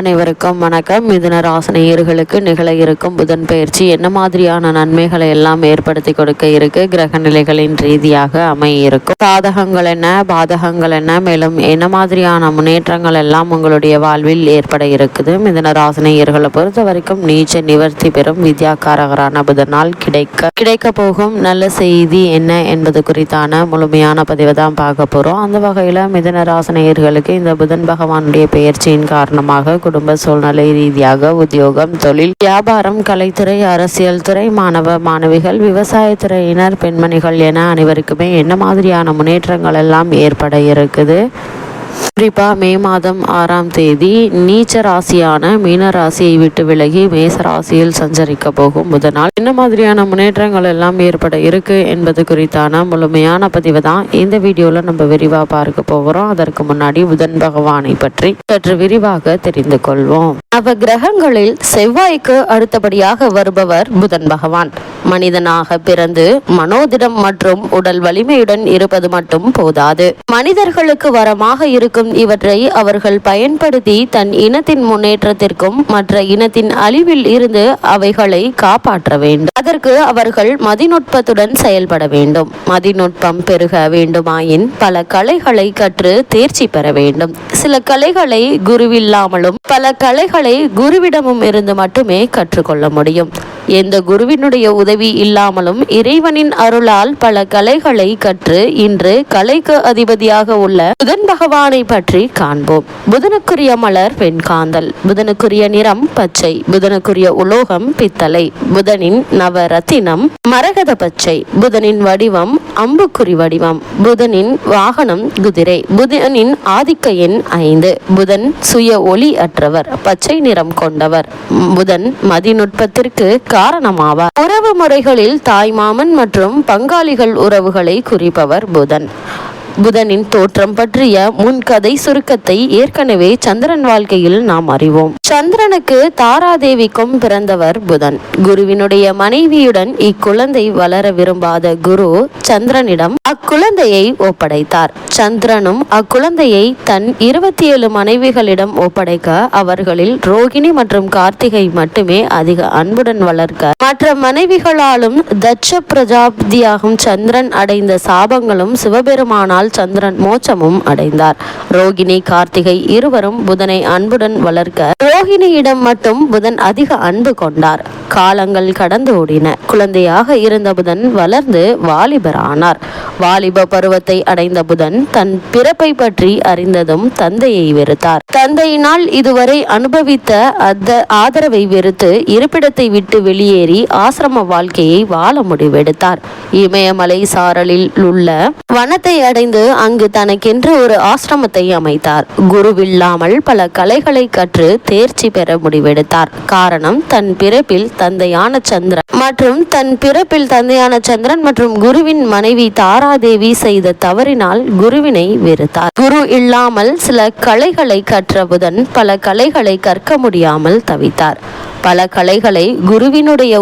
அனைவருக்கும் வணக்கம். மிதுன ராசனையர்களுக்கு நிகழ இருக்கும் புதன் பயிற்சி என்ன மாதிரியான நன்மைகளை எல்லாம் ஏற்படுத்தி கொடுக்க இருக்கு? கிரக நிலைகளின் ரீதியாக அமைய இருக்கும் சாதகங்கள் என்ன? பாதகங்கள் என்ன? மேலும் என்ன மாதிரியான முன்னேற்றங்கள் எல்லாம் உங்களுடைய வாழ்வில் ஏற்பட இருக்குது? மிதுன ராசனையர்களை பொறுத்த வரைக்கும் நீச்ச நிவர்த்தி பெறும் வித்யாக்காரகரான புதனால் கிடைக்க கிடைக்க போகும். நல்ல செய்தி என்ன என்பது குறித்தான முழுமையான பதிவை தான் பார்க்க போறோம். அந்த வகையில மிதுன ராசனையர்களுக்கு இந்த புதன் பகவானுடைய பெயர்ச்சியின் காரணமாக குடும்ப சூழ்நிலை ரீதியாக உத்தியோகம் தொழில் வியாபாரம் கலைத்துறை அரசியல் துறை மாணவ மாணவிகள் விவசாயத்துறையினர் பெண்மணிகள் என அனைவருக்குமே என்ன மாதிரியான முன்னேற்றங்கள் எல்லாம் ஏற்பட இருக்குது? குறிப்பாக மே மாதம் ஆறாம் தேதி நீச்ச ராசியான மீன ராசியை விட்டு விலகி மேச ராசியில் சஞ்சரிக்க போகும் புதனால் என்ன மாதிரியான முன்னேற்றங்கள் எல்லாம் ஏற்பட இருக்கு என்பது குறித்தான முழுமையான பதிவு தான் இந்த வீடியோவில் நம்ம விரிவாக பார்க்க போகிறோம் அதற்கு முன்னாடி புதன் பகவானை பற்றி சற்று விரிவாக தெரிந்து கொள்வோம். நவ கிரகங்களில் செவ்வாய்க்கு அடுத்தபடியாக வருபவர் புதன் பகவான். மனிதனாக பிறந்து மனோதிடம் மற்றும் உடல் வலிமையுடன் இருப்பது மட்டும் போதாது. மனிதர்களுக்கு வரமாக இருக்கும் இவற்றை அவர்கள் பயன்படுத்தி தன் இனத்தின் முன்னேற்றத்திற்கும் மற்ற இனத்தின் அழிவில் இருந்து அவைகளை காப்பாற்ற வேண்டும். அதற்கு அவர்கள் மதிநுட்பத்துடன் செயல்பட வேண்டும். மதிநுட்பம் பெருக வேண்டுமாயின் பல கலைகளை கற்று தேர்ச்சி பெற வேண்டும். சில கலைகளை குருவில்லாமலும் பல கலைகளை குருவிடமும் இருந்து மட்டுமே கற்றுக்கொள்ள முடியும். எந்த குருவினுடைய உதவி இல்லாமலும் இறைவனின் அருளால் பல கலைகளை கற்று இன்று கலைக்கு அதிபதியாக உள்ள புதன் பகவானை பற்றி காண்போம். புதனுக்குரிய மலர் வெண்காந்தல் புதனுக்குரிய நிறம் பச்சை புதனுக்குரிய உலோகம் பித்தளை புதனின் நவரத்தினம் மரகத பச்சை புதனின் வடிவம் அம்புக்குறி வடிவம் புதனின் வாகனம் குதிரை புதனின் ஆதிக்க எண் ஐந்து புதன் சுய ஒளி அற்றவர் பச்சை நிறம் கொண்டவர் புதன் மதிநுட்பத்திற்கு காரணமாவார் உறவு முறைகளில் தாய்மாமன் மற்றும் பங்காளிகள் உறவுகளை குறிப்பவர் புதன். புதனின் தோற்றம் பற்றிய முன்கதை சுருக்கத்தை ஏற்கனவே சந்திரன் வாழ்க்கையில் நாம் அறிவோம். சந்திரனுக்கு தாராதேவிக்கும் பிறந்தவர் புதன். குருவினுடைய மனைவியுடன் இக்குழந்தை வளர விரும்பாத குரு சந்திரனிடம் அக்குழந்தையை ஒப்படைத்தார். சந்திரனும் அக்குழந்தையை தன் இருபத்தி ஏழு மனைவிகளிடம் ஒப்படைக்க அவர்களில் ரோகிணி மற்றும் கார்த்திகை மட்டுமே அதிக அன்புடன் வளர்க்க மற்ற மனைவிகளாலும் தட்ச பிரஜாபதியாகும் சந்திரன் அடைந்த சாபங்களும் சிவபெருமானால் சந்திரன் மோட்சமும் அடைந்தார். ரோகிணி கார்த்திகை இருவரும் புதனை அன்புடன் வளர்க்க ரோகிணியிடம் மட்டும் புதன் அதிக அன்பு கொண்டார். காலங்கள் கடந்து ஓடின. குழந்தையாக இருந்த புதன் வளர்ந்து வாலிபரானார். வாலிப பருவத்தை அடைந்த புதன் தன் பிறப்பை பற்றி அறிந்ததும் தந்தையை வெறுத்தார். தந்தையினால் இதுவரை அனுபவித்த அந்த ஆதரவை வெறுத்து இருப்பிடத்தை விட்டு வெளியேறி ஆசிரம வாழ்க்கையை வாழ முடிவெடுத்தார். இமயமலை சாரலில் உள்ள வனத்தை அடைந்து அங்கு தனக்கென்று ஒரு ஆசிரமத்தை அமைத்தார். குருவில்லாமல் பல கலைகளை கற்று தேர்ச்சி பெற முடிவெடுத்தார். காரணம் தன் பிறப்பில் தந்தையான சந்திரன் மற்றும் தன் பிறப்பில் தந்தையான சந்திரன் மற்றும் குருவின் மனைவி தாராதேவி செய்த தவறினால் குருவினை வெறுத்தார். குரு இல்லாமல் சில கலைகளை கற்ற புதன் பல கலைகளை கற்க முடியாமல் தவித்தார். பல கலைகளை குருவினுடைய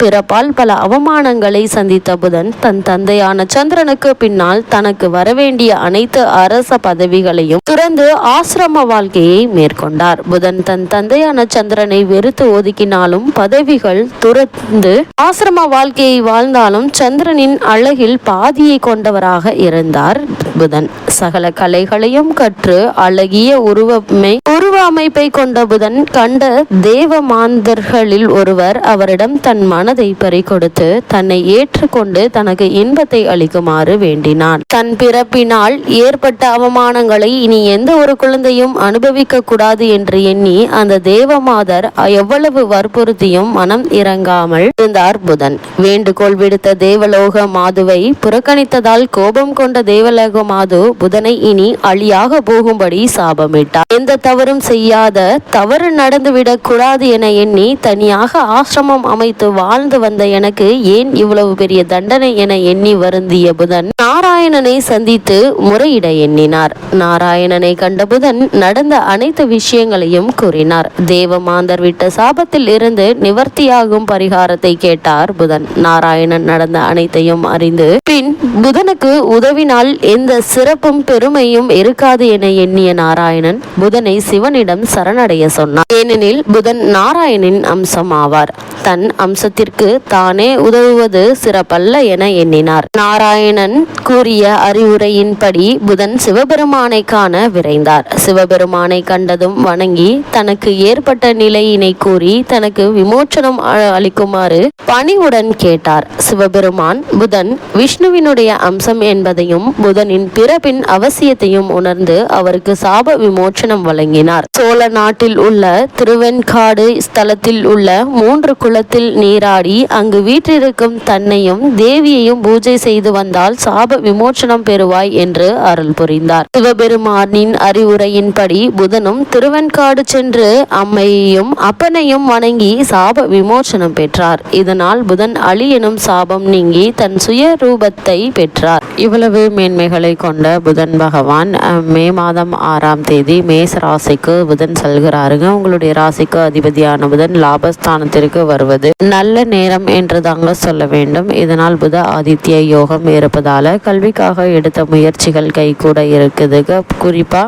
பிறப்பால் பல அவமானங்களை சந்தித்த புதன் தன் தந்தையான சந்திரனுக்கு பின்னால் தனக்கு வரவேண்டிய அனைத்து அரச பதவிகளையும் துறந்து ஆசிரம வாழ்க்கையை மேற்கொண்டார். புதன் தன் தந்தையான சந்திரனை வெறுத்து ஒதுக்கினாலும் பதவிகள் துறந்து ஆசிரம வாழ்க்கையை வாழ்ந்தாலும் சந்திரனின் அழகில் பாதியை கொண்டவராக இருந்தார். புதன் சகல கலைகளையும் கற்று அழகிய உருவமை உருவ அமைப்பை கொண்ட புதன் கண்ட தேவ மாந்தர்களில் ஒருவர் அவரிடம் தன் மனதை பறிகொடுத்து தன்னை ஏற்றுக்கொண்டு தனக்கு இன்பத்தை அளிக்குமாறு வேண்டினான். தன் பிறப்பினால் ஏற்பட்ட அவமானங்களை இனி எந்த ஒரு குழந்தையும் அனுபவிக்க கூடாது என்று எண்ணி அந்த தேவமாதர் எவ்வளவு வற்புறுத்தியும் மனம் இறங்காமல் இருந்தார் புதன். வேண்டுகோள் விடுத்த தேவலோக மாதுவை புறக்கணித்ததால் கோபம் கொண்ட தேவலோக மாது புதனை இனி அழியாக போகும்படி சாபமிட்டார். எந்த தவறும் செய்யாத தவறு நடந்துவிடக் கூடாது என எண்ணி தனியாக ஆசிரமம் அமைத்து வாழ்ந்து வந்த எனக்கு ஏன் இவ்வளவு பெரிய தண்டனை என எண்ணி வருந்திய புதன்? நாராயணனை சந்தித்து முறையிட எண்ணினார். நாராயணனை கண்ட புதன் நடந்த அனைத்து விஷயங்களையும் கூறினார். தேவமாந்தர் விட்ட சாபத்தில் இருந்து நிவர்த்தியாகும் பரிகாரத்தை கேட்டார் புதன். நாராயணன் நடந்த அனைத்தையும் அறிந்து பின் புதனுக்கு உதவினால் எந்த சிறப்பும் பெருமையும் இருக்காது என எண்ணிய நாராயணன் புதனை சிவனிடம் சரணடைய சொன்னார் ஏனெனில் புதன் நாராயணின் அம்சம் ஆவார் தன் அம்சத்திற்கு தானே உதவுவது சிறப்பல்ல என எண்ணினார். நாராயணன் கூறிய அறிவுரையின்படி புதன் சிவபெருமானை காண விரைந்தார். சிவபெருமானை கண்டதும் வணங்கி தனக்கு ஏற்பட்ட நிலையினை கூறி தனக்கு விமோச்சனம் அ- அளிக்குமாறு பணிவுடன் கேட்டார். சிவபெருமான் புதன் விஷ்ணுவினுடைய அம்சம் என்பதையும் புதனின் பிறப்பின் அவசியத்தையும் உணர்ந்து அவருக்கு சாப விமோச்சனம் வழங்கினார். சோழ நாட்டில் உள்ள திருவெண்காடு ஸ்தலத்தில் உள்ள மூன்று குளத்தில் நீராடி அங்கு வீற்றிருக்கும் தன்னையும் தேவியையும் பூஜை செய்து வந்தால் சாப விமோச்சனம் பெறுவாய் என்று அருள் புரிந்தார். சிவபெருமானின் அறிவுரையின்படி புதனும் திருவெண்காடு சென்று அம்மையையும் அப்பனையும் வணங்கி சாப விமோச்சனம் பெற்றார். இதனால் புதன் அழி எனும் சாபம் நீங்கி தன் சுய ரூபத்தை பெற்றார். இவ்வளவு மேன்மைகளை கொண்ட புதன் பகவான் மே மாதம் ஆறாம் தேதி மேச ராசிக்கு புதன் செல்கிறாருங்க. உங்களுடைய ராசிக்கு அதிபதியான புதன் லாபஸ்தானத்திற்கு வருவது நல்ல நேரம் என்று தாங்க சொல்ல வேண்டும். இதனால் புத ஆதித்ய யோகம் இருப்பதால கல்விக்காக எடுத்த முயற்சிகள் கைகூட இருக்குதுங்க. குறிப்பா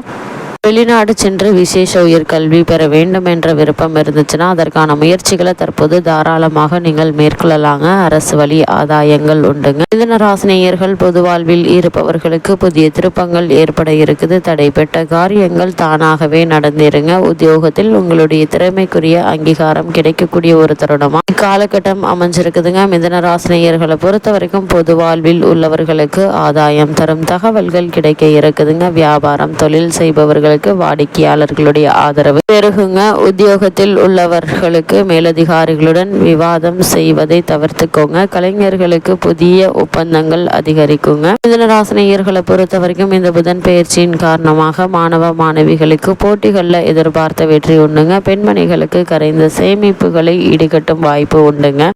வெளிநாடு சென்று விசேஷ உயர்கல்வி பெற வேண்டும் என்ற விருப்பம் இருந்துச்சுன்னா அதற்கான முயற்சிகளை தற்போது தாராளமாக நீங்கள் மேற்கொள்ளலாங்க. அரசு வழி ஆதாயங்கள் உண்டுங்க. மிதனராசினியர்கள் பொது வாழ்வில் இருப்பவர்களுக்கு புதிய திருப்பங்கள் ஏற்பட இருக்குது. தடைப்பட்ட காரியங்கள் தானாகவே நடந்திருங்க உத்தியோகத்தில் உங்களுடைய திறமைக்குரிய அங்கீகாரம் கிடைக்கக்கூடிய ஒரு தருணமா? இக்காலகட்டம் அமைஞ்சிருக்குதுங்க. மிதனராசினியர்களை பொறுத்த வரைக்கும் பொது வாழ்வில் உள்ளவர்களுக்கு ஆதாயம் தரும் தகவல்கள் கிடைக்க இருக்குதுங்க. வியாபாரம் தொழில் செய்பவர்கள் செய்பவர்களுக்கு வாடிக்கையாளர்களுடைய ஆதரவு. பெருகுங்க உத்தியோகத்தில் உள்ளவர்களுக்கு மேலதிகாரிகளுடன் விவாதம் செய்வதை தவிர்த்துக்கோங்க. கலைஞர்களுக்கு புதிய ஒப்பந்தங்கள் அதிகரிக்குங்க. மிதனராசினியர்களை பொறுத்த வரைக்கும் இந்த புதன் பயிற்சியின் காரணமாக மாணவ மாணவிகளுக்கு போட்டிகளில் எதிர்பார்த்த வெற்றி உண்டுங்க. பெண்மணிகளுக்கு கரைந்த சேமிப்புகளை ஈடுகட்டும் வாய்ப்பு உண்டுங்க.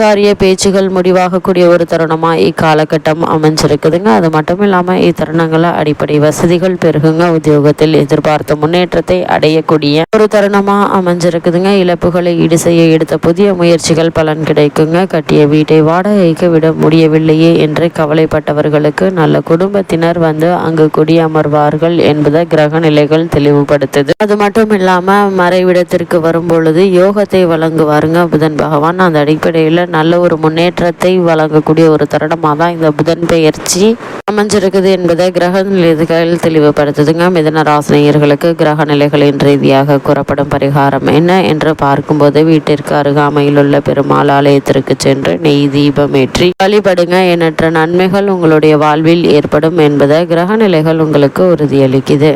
காரிய பேச்சுகள் முடிவாகக்கூடிய ஒரு தருணமா இக்காலகட்டம் அமைஞ்சிருக்குதுங்க. அது மட்டும் இல்லாம இத்தருணங்களை அடிப்படை வசதிகள் பெருகுங்க. உத்தியோகத்தில் எதிர்பார்த்த முன்னேற்றத்தை அடையக்கூடிய ஒரு தருணமா அமைஞ்சிருக்குதுங்க. இழப்புகளை ஈடு செய்ய எடுத்த புதிய முயற்சிகள் பலன் கிடைக்குங்க. கட்டிய வீட்டை வாடகைக்கு விட முடியவில்லையே என்று கவலைப்பட்டவர்களுக்கு நல்ல குடும்பத்தினர் வந்து அங்கு குடியமர்வார்கள் என்பதை கிரக நிலைகள் தெளிவுபடுத்துது. அது மட்டும் இல்லாம மறைவிடத்திற்கு வரும் பொழுது யோகத்தை வழங்குவாருங்க. புதன் பகவான் அந்த அடிப்படையில் நல்ல ஒரு முன்னேற்றத்தை வழங்கக்கூடிய ஒரு தருணமாக தான் இந்த புதன் பெயர்ச்சி அமைஞ்சிருக்குது என்பதை கிரக நிலைகள் தெளிவுபடுத்துதுங்க. மிதன ராசினியர்களுக்கு கிரக நிலைகளின் ரீதியாக கூறப்படும் பரிகாரம் என்ன என்று பார்க்கும்போது வீட்டிற்கு அருகாமையில் உள்ள பெருமாள் ஆலயத்திற்கு சென்று நெய் தீபம் ஏற்றி வழிபடுங்க எண்ணற்ற நன்மைகள் உங்களுடைய வாழ்வில் ஏற்படும் என்பதை கிரக நிலைகள் உங்களுக்கு உறுதியளிக்குது.